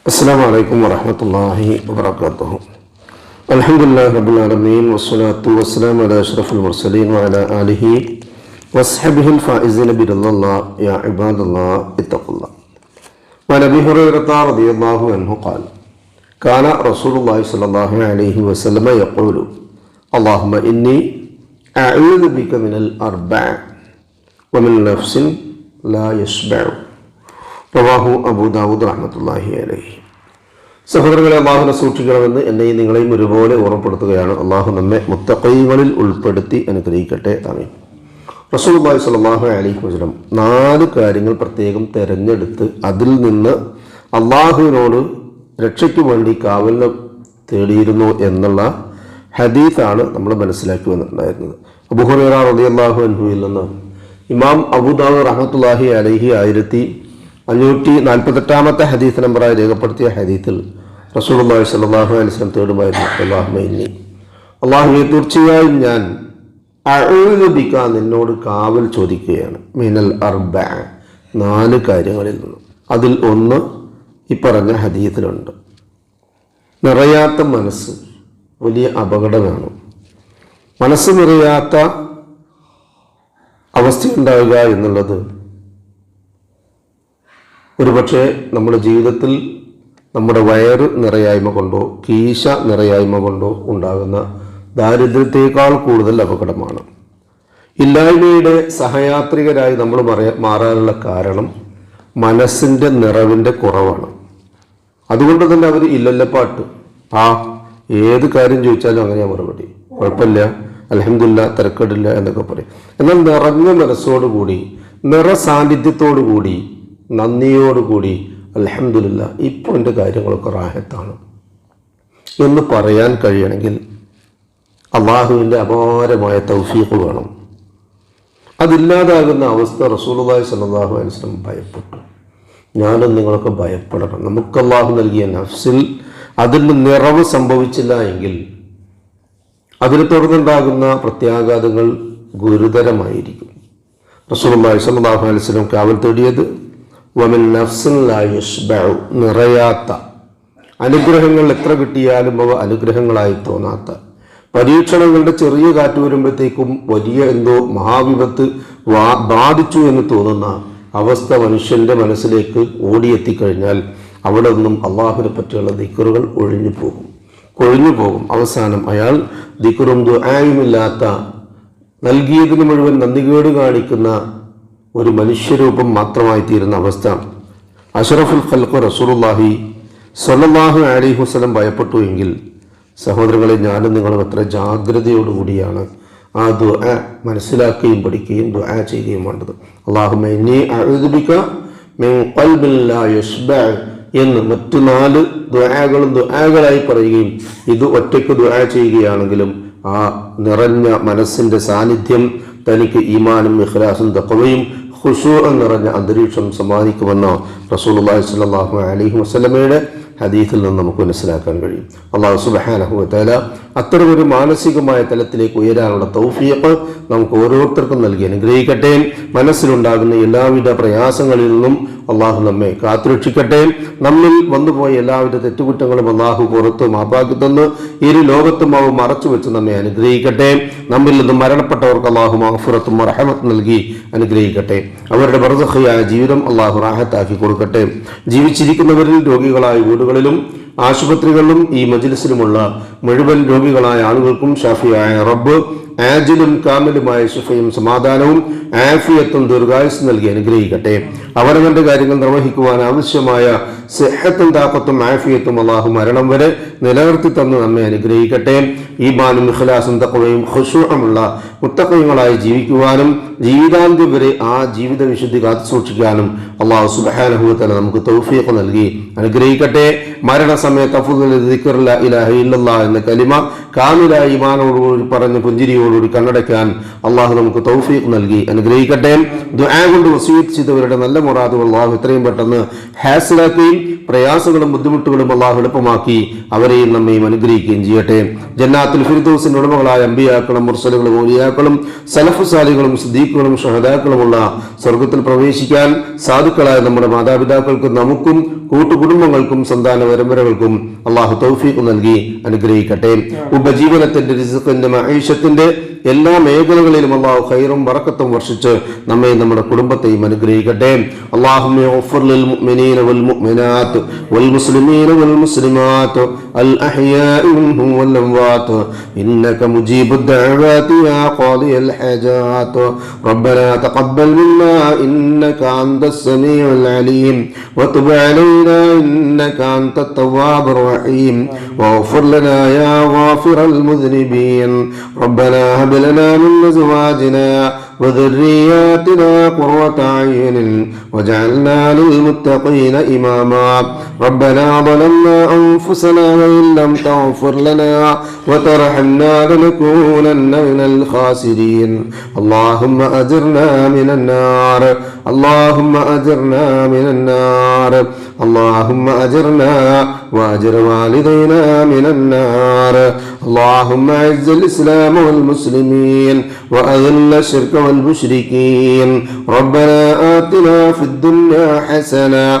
السلام عليكم ورحمة الله وبركاته. الحمد لله رب العالمين والصلاة والسلام على أشرف المرسلين وعلى آله وصحبه الفائزين برضا الله يا عباد الله اتقوا الله. وعن أبي هريرة رضي الله عنه قال كان رسول الله صلى الله عليه وسلم يقول اللهم إني أعوذ بك من الأربع ومن نفس لا يشبع. റവാഹു അബൂദാവൂദ് റഹ്മത്തുല്ലാഹി അലൈഹി. സഹോദരങ്ങളെ അള്ളാഹുനെ സൂക്ഷിക്കണമെന്ന് എന്നെയും നിങ്ങളെയും ഒരുപോലെ ഓർമ്മപ്പെടുത്തുകയാണ്. അള്ളാഹു നമ്മെ മുത്തക്കൈകളിൽ ഉൾപ്പെടുത്തി അനുഗ്രഹിക്കട്ടെ. ആമീൻ. റസൂലുള്ളാഹി സ്വല്ലല്ലാഹു അലി വസല്ലം നാല് കാര്യങ്ങൾ പ്രത്യേകം തിരഞ്ഞെടുത്ത് അതിൽ നിന്ന് അള്ളാഹുവിനോട് രക്ഷയ്ക്ക് വേണ്ടി കാവലിന് തേടിയിരുന്നു എന്നുള്ള ഹദീത്താണ് നമ്മൾ മനസ്സിലാക്കി വന്നിട്ടുണ്ടായിരുന്നത്. അബുഹുറ അള്ളാഹു അൻഹുയിൽ നിന്ന് ഇമാം അബുദാബ് റഹമത്തുല്ലാഹി അലൈഹി ആയിരത്തി അഞ്ഞൂറ്റി നാൽപ്പത്തെട്ടാമത്തെ ഹദീസ് നമ്പറായി രേഖപ്പെടുത്തിയ ഹദീസിൽ റസൂലുള്ളാഹി സ്വല്ലല്ലാഹു അലൈഹി വസല്ലം തേടുമായിരുന്നു അള്ളാഹുമൈനി അള്ളാഹുവെ തീർച്ചയായും ഞാൻ അഴുബിക്ക നിന്നോട് കാവൽ ചോദിക്കുകയാണ്. മിനൽ അർബ നാല് കാര്യങ്ങളിൽ നിന്ന്. അതിൽ ഒന്ന് ഈ പറഞ്ഞ ഹദീത്തിലുണ്ട് നിറയാത്ത മനസ്സ് വലിയ അപകടമാണ്. മനസ്സ് നിറയാത്ത അവസ്ഥയുണ്ടാവുക എന്നുള്ളത് ഒരുപക്ഷെ നമ്മുടെ ജീവിതത്തിൽ നമ്മുടെ വയറ് നിറയായ്മ കൊണ്ടോ കീശ നിറയായ്മ കൊണ്ടോ ഉണ്ടാകുന്ന ദാരിദ്ര്യത്തേക്കാൾ കൂടുതൽ അപകടമാണ്. ഇല്ലായ്മയുടെ സഹയാത്രികരായി നമ്മൾ മാറാനുള്ള കാരണം മനസ്സിന്റെ നിറവിന്റെ കുറവാണ്. അതുകൊണ്ട് തന്നെ അവർ ഇല്ലല്ലപ്പാട്ട് ആ ഏത് കാര്യം ചോദിച്ചാലും അങ്ങനെയാ മറുപടി. കുഴപ്പമില്ല. അലഹമില്ല തിരക്കടില്ല എന്നൊക്കെ പറയും. എന്നാൽ നിറഞ്ഞ മനസ്സോടുകൂടി നിറ സാന്നിധ്യത്തോടുകൂടി നന്ദിയോടുകൂടി അലഹമില്ല ഇപ്പോൾ എന്റെ കാര്യങ്ങളൊക്കെ റാഹത്താണ്. എന്ന് പറയാൻ കഴിയണമെങ്കിൽ അള്ളാഹുവിന്റെ അപാരമായ തൗഫീഖ് വേണം. അതില്ലാതാകുന്ന അവസ്ഥ റസൂലുള്ളാഹി സ്വല്ലല്ലാഹു അലൈഹി വസല്ലം ഭയപ്പെട്ടു. ഞാനും നിങ്ങളൊക്കെ ഭയപ്പെടണം. നമുക്ക് അള്ളാഹു നൽകിയ നഫ്സിൽ അതിന് നിറവ് സംഭവിച്ചില്ല എങ്കിൽ അതിനെ തുടർന്നുണ്ടാകുന്ന പ്രത്യാഘാതങ്ങൾ ഗുരുതരമായിരിക്കും. റസൂലുള്ളാഹി സ്വല്ലല്ലാഹു അലൈഹി വസല്ലം കാവൽ തേടിയത് നിറയാത്ത. അനുഗ്രഹങ്ങൾ എത്ര കിട്ടിയാലും അവ അനുഗ്രഹങ്ങളായി തോന്നാത്ത. പരീക്ഷണങ്ങളുടെ ചെറിയ കാറ്റ് വരുമ്പോഴത്തേക്കും വലിയ എന്തോ മഹാവിപത്ത് വാ ബാധിച്ചു എന്ന് തോന്നുന്ന അവസ്ഥ മനുഷ്യന്റെ മനസ്സിലേക്ക് ഓടിയെത്തിക്കഴിഞ്ഞാൽ അവിടെ നിന്നും അള്ളാഹുവിനെ പറ്റിയുള്ള ദിക്കറുകൾ ഒഴിഞ്ഞു പോകും. കൊഴിഞ്ഞു പോകും. അവസാനം അയാൾ ദിക്കറും ദുആയുമില്ലാത്ത നൽകിയതിന് മുഴുവൻ നന്ദികേട് കാണിക്കുന്ന ഒരു മനുഷ്യരൂപം മാത്രമായി തീരുന്ന അവസ്ഥ. അഷറഫുൽ ഖൽഖ് റസൂലുള്ളാഹി സൊല്ലാഹു അലി ഹുസലം ഭയപ്പെട്ടു എങ്കിൽ സഹോദരങ്ങളെ ഞാനും നിങ്ങളും എത്ര ജാഗ്രതയോടുകൂടിയാണ് ആ ദുആ മനസ്സിലാക്കുകയും പഠിക്കുകയും ദുആ ചെയ്യുകയും വേണ്ടത്. ലാ എന്ന് മറ്റു നാല് ദുആകളും ദുആകളായി പറയുകയും ഇത് ഒറ്റയ്ക്ക് ദുആ ചെയ്യുകയാണെങ്കിലും ആ നിറഞ്ഞ മനസ്സിന്റെ സാന്നിധ്യം തനിക്ക് ഈമാനും ഇഖ്ലാസും തക്കവയും ഖുശൂ നിറഞ്ഞ അന്തരീക്ഷം സമ്മാനിക്കുമെന്ന റസൂലുള്ളാഹി സ്വല്ലല്ലാഹു അലഹി വസല്ലമയുടെ ഹദീസിൽ നിന്ന് നമുക്ക് മനസ്സിലാക്കാൻ കഴിയും. അള്ളാഹു സുബ്ഹാനഹു വതആല അത്തരമൊരു മാനസികമായ തലത്തിലേക്ക് ഉയരാനുള്ള തൗഫിയപ്പ് നമുക്ക് ഓരോരുത്തർക്കും നൽകി. അനുഗ്രഹിക്കട്ടെ. മനസ്സിലുണ്ടാകുന്ന എല്ലാവിധ പ്രയാസങ്ങളിൽ നിന്നും അള്ളാഹു നമ്മെ കാത്തുരക്ഷിക്കട്ടെ. നമ്മിൽ വന്നുപോയ എല്ലാവിധ തെറ്റുകുറ്റങ്ങളും അള്ളാഹു പുറത്ത് മാപ്പാക്കി തന്ന് ഇരു ലോകത്തും അവ മറച്ചു വെച്ച് നമ്മെ അനുഗ്രഹിക്കട്ടെ. നമ്മിൽ നിന്നും മരണപ്പെട്ടവർക്ക് അള്ളാഹു മഹഫുറത്തും റഹമത്ത് നൽകി അനുഗ്രഹിക്കട്ടെ. അവരുടെ വർദ്ധഹയായ ജീവിതം അള്ളാഹു റാഹത്താക്കി കൊടുക്കട്ടെ. ജീവിച്ചിരിക്കുന്നവരിൽ രോഗികളായ വീടുകളിലും ആശുപത്രികളിലും ഈ മജ്ലിസിലുമുള്ള മുഴുവൻ രോഗികളായ ആളുകൾക്കും ഷാഫിയായ റബ്ബ് ആജിലും കാമലുമായ ശുഫയും സമാധാനവും ആഫിയത്തും ദീർഘായുസ് നൽകി അനുഗ്രഹിക്കട്ടെ. അവരവന്റെ കാര്യങ്ങൾ നിർവഹിക്കുവാൻ ആവശ്യമായ സെഹത്തും താക്കത്തും ആഫിയത്തും അള്ളാഹു മരണം വരെ നിലനിർത്തി തന്ന് നമ്മെ അനുഗ്രഹിക്കട്ടെ. ഈമാനും ഇഖ്ലാസും തക്കവയും ഖുശൂഹമുള്ള മുത്തക്കയങ്ങളായി ജീവിക്കുവാനും ജീവിതാന്ത്യം വരെ ആ ജീവിത വിശുദ്ധി കാത്തു സൂക്ഷിക്കാനും അള്ളാഹു സുബാനഹുത്തല നമുക്ക് തൗഫീഖ് നൽകി അനുഗ്രഹിക്കട്ടെ. മരണസമയത്ത് അഫുദുൽ ദിക്റില്ല ഇലാഹ എന്ന കലിമ കാമിലായ ഇമാനോടുകൂടി പറഞ്ഞ് പുഞ്ചിരിയോടുകൂടി കണ്ണടയ്ക്കാൻ അള്ളാഹു നമുക്ക് തൗഫീഖ് നൽകി. അനുഗ്രഹിക്കട്ടെ. ദുആ കൊണ്ട് വസീത് ചെയ്തവരുടെ നല്ല മുറാദുകൾ അള്ളാഹു എത്രയും പെട്ടെന്ന് ഹാസിലാക്കുകയും പ്രയാസങ്ങളും ബുദ്ധിമുട്ടുകളും അള്ളാഹു എളുപ്പമാക്കി. അവരെയും നമ്മയും അനുഗ്രഹിക്കുകയും ചെയ്യട്ടെ. ജന്നാത്തിൽ ഫിർദൂസിന്റെ ഉടമകളായ അമ്പിയാക്കളും മുർസലുകളും ഓലിയാക്കളും സലഫുസാലികളും സിദ്ദീഖുകളും ഷഹദാക്കളുമുള്ള സ്വർഗത്തിൽ പ്രവേശിക്കാൻ സാധുക്കളായ നമ്മുടെ മാതാപിതാക്കൾക്കും നമുക്കും കൂട്ടുകുടുംബങ്ങൾക്കും സന്താന പരമ്പരകൾക്കും അള്ളാഹു തൗഫീഖ് നൽകി അനുഗ്രഹിക്കട്ടെ ഉപജീവനത്തിന്റെ റിസുഖിന്റെ മഹീഷത്തിന്റെ എല്ലാ മേഖലകളിലും അള്ളാഹു ഖൈറും ബറക്കത്തും വർഷിച്ച് നമ്മെ നമ്മുടെ കുടുംബത്തെയും അനുഗ്രഹിക്കട്ടെ അള്ളാഹുമ്മ ഗഫർ ലിൽ മുഅ്മിനീന വൽ മുഅ്മിനാത്ത് വൽ മുസ്ലിമീന വൽ മുസ്ലിമാത്ത് അൽ അഹ്യാഇ മിൻഹും വൽ അംവാത്ത് ഇന്നക മുജീബു الدعوات يا قاضي الحاجات ربنا تقبل منا إنك أنت السميع العليم وتب علينا إنك أنت التواب الرحيم واغفر لنا يا غافر المذنبين ربنا هب لنا من أزواجنا وذرياتنا قرة أعين وجعلنا للمتقين إماما ربنا ظلمنا أنفسنا وإن لم تغفر لنا وترحمنا لنكونن من الخاسرين اللهم أجرنا من النار اللهم أجرنا من النار اللهم أجرنا وأجر والدينا من النار. اللهم أعز الإسلام والمسلمين وأذل الشرك والمشركين. ربنا آتنا في الدنيا حسنة